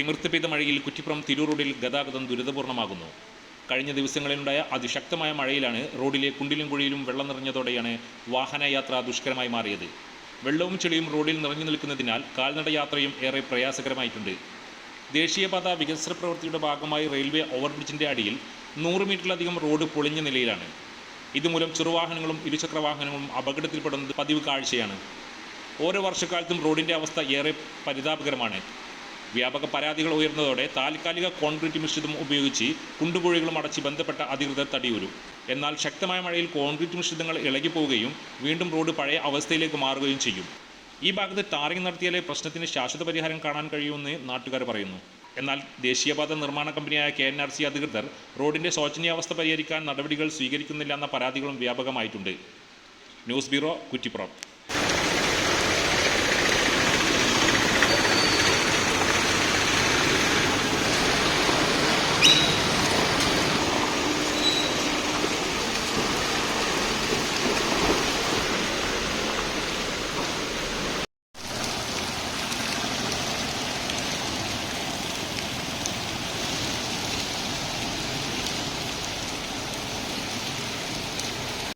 തിമിർത്ത് പെയ്ത മഴയിൽ കുറ്റിപ്പുറം തിരൂർ റോഡിൽ ഗതാഗതം ദുരിതപൂർണമാകുന്നു കഴിഞ്ഞ ദിവസങ്ങളിലുണ്ടായ അതിശക്തമായ മഴയിലാണ് റോഡിലെ കുണ്ടിലും കുഴിയിലും വെള്ളം നിറഞ്ഞതോടെയാണ് വാഹനയാത്ര ദുഷ്കരമായി മാറിയത്. വെള്ളവും ചെളിയും റോഡിൽ നിറഞ്ഞു നിൽക്കുന്നതിനാൽ കാൽനട യാത്രയും ഏറെ പ്രയാസകരമായിട്ടുണ്ട്. ദേശീയപാത വികസന പ്രവൃത്തിയുടെ ഭാഗമായി റെയിൽവേ ഓവർബ്രിഡ്ജിന്റെ അടിയിൽ നൂറ് മീറ്ററിലധികം റോഡ് പൊളിഞ്ഞ നിലയിലാണ്. ഇതുമൂലം ചെറുവാഹനങ്ങളും ഇരുചക്ര വാഹനങ്ങളും അപകടത്തിൽപ്പെടുന്നത് പതിവ് കാഴ്ചയാണ്. ഓരോ വർഷക്കാലത്തും റോഡിന്റെ അവസ്ഥ ഏറെ പരിതാപകരമാണ്. വ്യാപക പരാതികൾ ഉയർന്നതോടെ താൽക്കാലിക കോൺക്രീറ്റ് മിശ്രിതം ഉപയോഗിച്ച് കുണ്ടുകുഴികളും അടച്ച് ബന്ധപ്പെട്ട അധികൃതർ തടിയൂരും. എന്നാൽ ശക്തമായ മഴയിൽ കോൺക്രീറ്റ് മിശ്രിതങ്ങൾ ഇളകിപ്പോവുകയും വീണ്ടും റോഡ് പഴയ അവസ്ഥയിലേക്ക് മാറുകയും ചെയ്യും. ഈ ഭാഗത്ത് ടാറിംഗ് നടത്തിയാലേ പ്രശ്നത്തിന് ശാശ്വത പരിഹാരം കാണാൻ കഴിയുമെന്ന് നാട്ടുകാർ പറയുന്നു. എന്നാൽ ദേശീയപാത നിർമ്മാണ കമ്പനിയായ കെ എൻ ആർ സി അധികൃതർ റോഡിന്റെ ശോചനീയാവസ്ഥ പരിഹരിക്കാൻ നടപടികൾ സ്വീകരിക്കുന്നില്ല എന്ന പരാതികളും വ്യാപകമായിട്ടുണ്ട്. News bureau Kuttippuram.